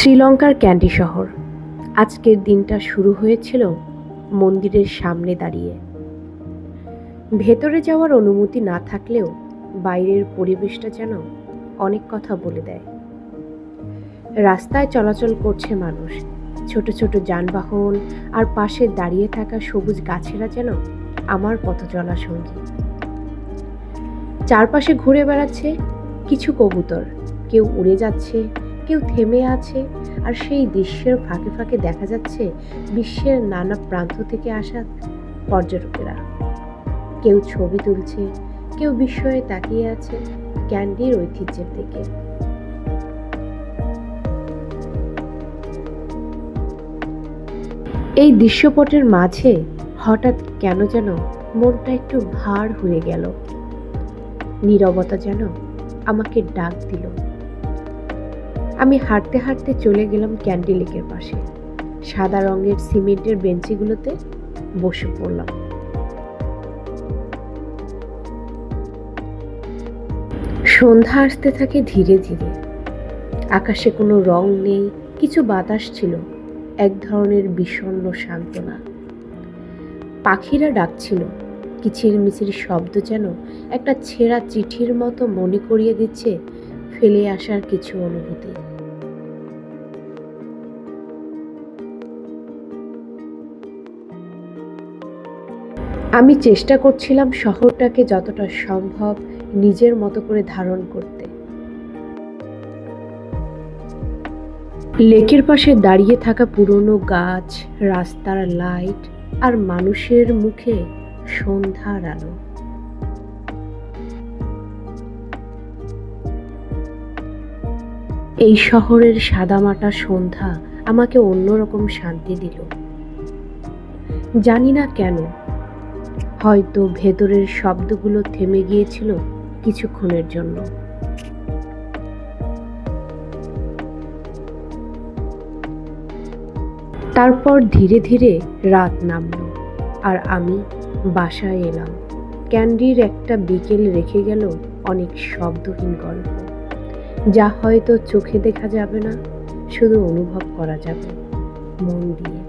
শ্রীলঙ্কার ক্যান্ডি শহর। আজকের দিনটা শুরু হয়েছিল মন্দিরের সামনে দাঁড়িয়ে। ভেতরে যাওয়ার অনুমতি না থাকলেও বাইরের পরিবেশটা যেন অনেক কথা বলে দেয়। রাস্তায় চলাচল করছে মানুষ। ছোট ছোট যানবাহন আর পাশে দাঁড়িয়ে থাকা সবুজ গাছেরা যেন আমার পথ চলা সঙ্গী। চারপাশে ঘুরে বেড়াচ্ছে কিছু কবুতর। কেউ উড়ে যাচ্ছে কেউ থেমে আছে আর সেই দৃশ্যের ফাঁকে ফাঁকে দেখা যাচ্ছে বিশ্বের নানা প্রান্ত থেকে আসা পর্যটকেরা। কেউ ছবি তুলছে, কেউ বিস্ময়ে তাকিয়ে আছে ক্যান্ডির ঐতিহ্যের দিকে। এই দৃশ্যপটের মাঝে হঠাৎ কেন যেন মনটা একটু ভার হয়ে গেল। নীরবতা যেন আমাকে ডাক দিল। আমি হাঁটতে হাঁটতে চলে গেলাম ক্যান্ডি লেকের পাশে। সাদা রঙের সিমেন্টের বেঞ্চিগুলোতে বসে পড়লাম। সন্ধ্যা আসতে থাকে ধীরে ধীরে। আকাশে কোনো রং নেই, কিছু বাতাস ছিল, এক ধরনের বিষণ্ণ সান্ত্বনা। পাখিরা ডাকছিল, কিচির মিচির শব্দ যেন একটা ছেঁড়া চিঠির মতো মনে করিয়ে দিচ্ছে ফেলে আসার কিছু অনুভূতি। আমি চেষ্টা করছিলাম শহরটাকে যতটা সম্ভব নিজের মতো করে ধারণ করতে। লেকের পাশে দাঁড়িয়ে থাকা পুরনো গাছ, রাস্তার লাইট আর মানুষের মুখে সন্ধ্যার আলো। এই শহরের সাদামাটা সন্ধ্যা আমাকে অন্যরকম শান্তি দিল। জানি না কেন হয়তো ভেতরের শব্দগুলো থেমে গিয়েছিল কিছুক্ষণের জন্য। তারপর ধীরে ধীরে রাত নামলো আর আমি বাসায় এলাম। ক্যান্ডির একটা বিকেল রেখে গেল অনেক শব্দহীন গল্প। যা হয়তো চোখে দেখা যাবে না, শুধু অনুভব করা যাবে। মন দিয়ে।